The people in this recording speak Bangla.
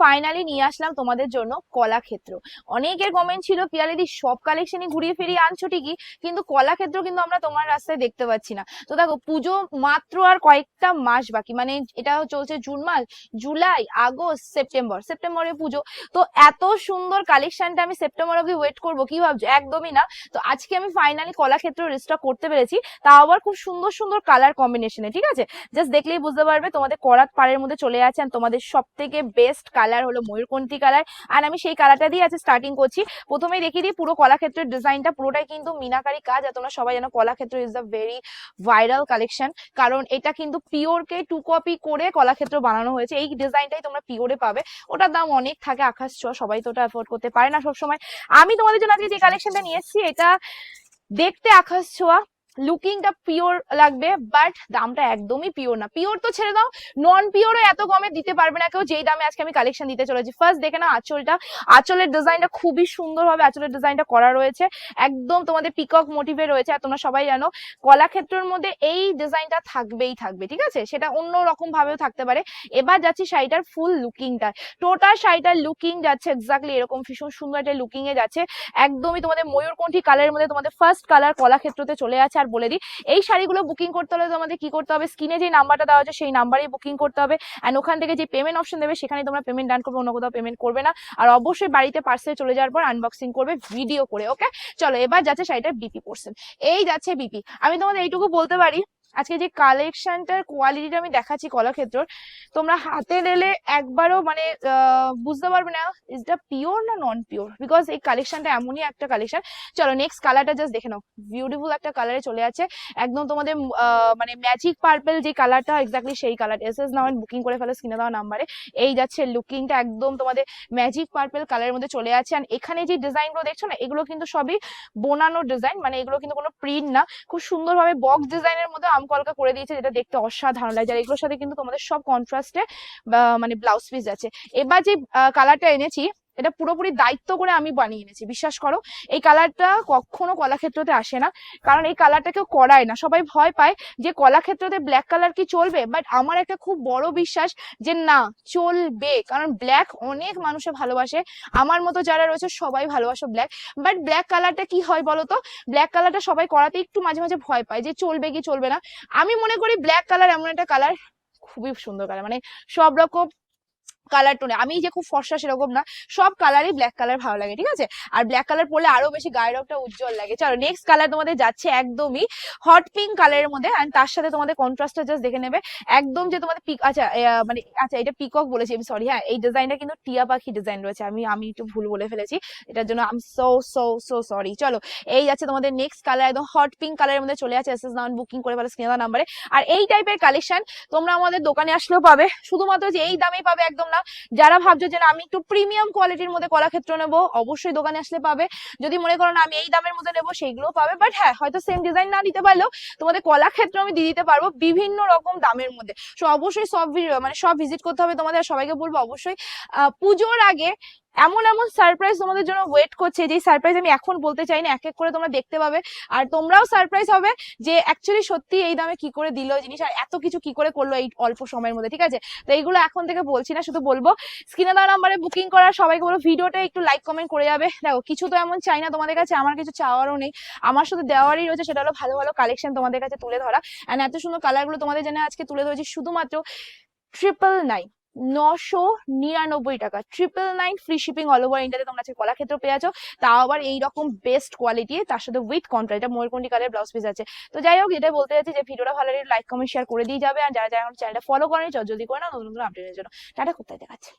ফাইনালি নিয়ে আসলাম তোমাদের জন্য কলাক্ষেত্র। অনেকের কমেন্ট ছিল পিয়ালিদি সব কালেকশনই ঘুরিয়ে ফিরিয়ে আনছো ঠিকই, কিন্তু কলাক্ষেত্র কিন্তু আমরা তোমার রাস্তায় দেখতে পাচ্ছি না। তো দেখো, পুজো মাত্র আর কয়েকটা মাস বাকি মানে এটা চলছে জুন মাস, জুলাই, আগস্ট, সেপ্টেম্বর, সেপ্টেম্বরে পুজো। তো এত সুন্দর কালেকশনটা আমি সেপ্টেম্বর অব্দি ওয়েট করব, কি ভাবছ? একদমই না। তো আজকে আমি ফাইনালি কলাক্ষেত্র রিস্টক করতে পেরেছি, তাও আবার খুব সুন্দর সুন্দর কালার কম্বিনেশনে ঠিক আছে? জাস্ট দেখলেই বুঝতে পারবে, তোমাদের করাত পাড়ের মধ্যে চলে আছে তোমাদের সব থেকে বেস্ট কালার হলো ময়ূরকন্ঠী কালার আর আমি সেই কালারটা দিয়ে আজকে স্টার্টিং করছি। প্রথমেই দেখিয়ে দিই পুরো কলাক্ষেত্রের ডিজাইনটা পুরোটাই কিন্তু মিনাকারি কাজ আর তোমরা সবাই জানো Kalakshetra is the very viral collection কারণ এটা কিন্তু পিওরকে টু কপি করে কলাক্ষেত্র বানানো হয়েছে। এই ডিজাইনটাই তোমরা পিওরে পাবে। ওটার দাম অনেক থাকে, আকাশ ছোঁয়া সবাই তো ওটা অ্যাফোর্ড করতে পারে না সবসময়। আমি তোমাদের জন্য আজকে যে কালেকশনটা নিয়ে এসেছি, এটা দেখতে আকাশ ছোঁয়া লুকিংটা পিওর লাগবে বাট দামটা একদমই পিওর না। পিওর তো ছেড়ে দাও নন পিওরও এত কমে দিতে পারবে না কেউ। যেই দামে আজকে আমি কালেকশন দিতে চলেছি। ফার্স্ট দেখে না আঁচলটা। আঁচলের ডিজাইনটা খুবই সুন্দরভাবে আঁচলের ডিজাইনটা করা রয়েছে। একদম তোমাদের পিকক মোটিভে রয়েছে, আর তোমরা সবাই জানো, কলাক্ষেত্রের মধ্যে এই ডিজাইনটা থাকবেই থাকবে, ঠিক আছে? সেটা অন্য রকম ভাবেও থাকতে পারে। এবার যাচ্ছি শাড়িটার ফুল লুকিংটা টোটাল শাড়িটার লুকিং যাচ্ছে এক্স্যাক্টলি এরকম ভীষণ সুন্দর একটা লুকিং এ যাচ্ছে। একদমই তোমাদের ময়ূরকণ্ঠী কালারের মধ্যে তোমাদের ফার্স্ট কালার কলাক্ষেত্রতে চলে আছে। আর বলে দিই, এই শাড়িগুলো বুকিং করতে হলে তোমাদের কি করতে হবে? স্ক্রিনে যে নাম্বারটা দেওয়া আছে সেই নাম্বারেই বুকিং করতে হবে। অ্যান্ড ওখান থেকে যে পেমেন্ট অপশন দেবে সেখানে তোমরা পেমেন্ট ডান করবে, অন্য কোথাও পেমেন্ট করবে না। আর অবশ্যই বাড়িতে পার্সেল চলে যাওয়ার পর আনবক্সিং করবে ভিডিও করে ওকে চলো এবার যাচ্ছে শাড়িটার বিপি পোর্শন এই যাচ্ছে বিপি আমি তোমাদের এইটুকু বলতে পারি আজকে যে কালেকশনটার কোয়ালিটিটা আমি দেখাচ্ছি কলাক্ষেত্রর, তোমরা হাতে নিলে একবারও মানে বুঝতে পারবে না ইজ দা পিওর না নন পিওর বিকজ এই কালেকশনটা এমনই একটা কালেকশন চলো নেক্সট কালারটা জাস্ট দেখে নাও। বিউটিফুল একটা কালারে চলে আছে। একদম তোমাদের মানে ম্যাজিক পার্পেল যে কালারটা এক্স্যাক্টলি সেই colour S S now booking করে ফেলো স্ক্রিনে দেওয়া নাম্বারে এই যাচ্ছে লুকিংটা একদম তোমাদের ম্যাজিক পার্পল কালারের মধ্যে চলে আছে। আর এখানে যে ডিজাইনগুলো দেখছ না, এগুলো কিন্তু সবই বোনানো ডিজাইন মানে এগুলো কিন্তু কোনো প্রিন্ট না। খুব সুন্দরভাবে বক্স ডিজাইনের মধ্যে আমকলকা করে দিয়েছে, যেটা দেখতে অসাধারণ লাগে। আর এগুলোর সাথে কিন্তু তোমাদের সব কন্ট্রাস্টে মানে ব্লাউজ পিস আছে। এবার যে কালারটা এনেছি এটা পুরোপুরি দায়িত্ব করে আমি বানিয়ে এনেছি। বিশ্বাস করো, এই কালারটা কখনো কলাক্ষেত্রতে আসে না। কারণ এই কালারটা কেউ করায় না। সবাই ভয় পায় যে কলাক্ষেত্রতে ব্ল্যাক কালার কি চলবে। বাট আমার একটা খুব বড় বিশ্বাস যে না, চলবে। কারণ ব্ল্যাক অনেক মানুষে ভালোবাসে। আমার মতো যারা রয়েছে সবাই ভালোবাসে ব্ল্যাক বাট ব্ল্যাক কালারটা কি হয় বলো তো? ব্ল্যাক কালারটা সবাই করাতে একটু মাঝে মাঝে ভয় পায় যে চলবে কি চলবে না। আমি মনে করি ব্ল্যাক কালার এমন একটা কালার খুবই সুন্দর কালার মানে সব রকম কালার টোনে আমি যে খুব ফর্সা সেরকম না, সব কালারই ব্ল্যাক কালার ভালো লাগে, ঠিক আছে? আর ব্ল্যাক কালার পরলে আরও বেশি গায়ের রংটা উজ্জ্বল লাগে। চলো নেক্সট কালার তোমাদের যাচ্ছে একদমই হট পিঙ্ক কালারের মধ্যে। আর তার সাথে তোমাদের কন্ট্রাস্টটা জাস্ট দেখে নেবে। একদম যে তোমাদের পিক আচ্ছা মানে আচ্ছা এটা পিকক বলেছি আমি সরি হ্যাঁ এই ডিজাইনটা কিন্তু টিয়া পাখি ডিজাইন রয়েছে। আমি আমি একটু ভুল বলে ফেলেছি। এটার জন্য um so so so sorry চলো, এই যাচ্ছে তোমাদের নেক্সট কালার একদম হট পিঙ্ক কালারের মধ্যে চলে আছে এস এস নাউন বুকিং করে ফেলো স্ক্রিনে নাম্বারে আর এই টাইপের কালেকশন তোমরা আমাদের দোকানে আসলেও পাবে। শুধুমাত্র যে এই দামেই পাবে একদম না যারা ভাবছ যে আমি একটু প্রিমিয়াম কোয়ালিটির মধ্যে কলাক্ষেত্র নেব, অবশ্যই দোকানে আসলে পাবে। যদি মনে করো না, আমি এই দামের মধ্যে নেব সেইগুলো পাবে। বাট হ্যাঁ হয়তো সেম ডিজাইন না দিতে পারলেও তোমাদের কলাক্ষেত্র আমি দিয়ে দিতে পারব বিভিন্ন রকম দামের মধ্যে। সো অবশ্যই সব মানে সব ভিজিট করতে হবে তোমাদের সবাইকে বলব অবশ্যই। পুজোর আগে এমন এমন সারপ্রাইজ তোমাদের জন্য ওয়েট করছে, যেই সারপ্রাইজ আমি এখন বলতে চাই না এক এক করে তোমরা দেখতে পাবে। আর তোমরাও সারপ্রাইজ হবে যে অ্যাকচুয়ালি সত্যি এই দামে কি করে দিল জিনিস, আর এত কিছু কি করে করল এই অল্প সময়ের মধ্যে, ঠিক আছে? তো এইগুলো এখন থেকে বলছি না, শুধু বলব স্ক্রিনে দেওয়া নাম্বারে বুকিং করার সবাইকে বলো, ভিডিওটা একটু লাইক কমেন্ট করে যাবে। দেখো, কিছু তো এমন চাই না তোমাদের কাছে, আমার কিছু চাওয়ারও নেই। আমার শুধু দেওয়ারই রয়েছে, সেটা হলো ভালো ভালো কালেকশন তোমাদের কাছে তুলে ধরা। অ্যান্ড এত সুন্দর কালারগুলো তোমাদের জন্য আজকে তুলে ধরেছি, শুধুমাত্র ট্রিপল নাইন নশো নিরানব্বই টাকা। Triple nine free shipping all over ইন্ডিয়াতে তোমরা আজকে কলাক্ষেত্র পেয়ে আছো তাও আবার এইরকম বেস্ট কোয়ালিটি তার সাথে উইথ কন্ট্রা এটা ময়ূরকন্ডি কালের ব্লাউজ পিস আছে। তো যাই হোক এটাই বলতে যাচ্ছি যে ভিডিওটা ভালো লাগে লাইক কমেন্ট শেয়ার করে দিয়ে যাবে। আর যারা যারা আমার চ্যানেলটা ফলো করেন যদি করে না নতুন নতুন আপডেটের জন্য। টাটা, কোথায় দেখাচ্ছে?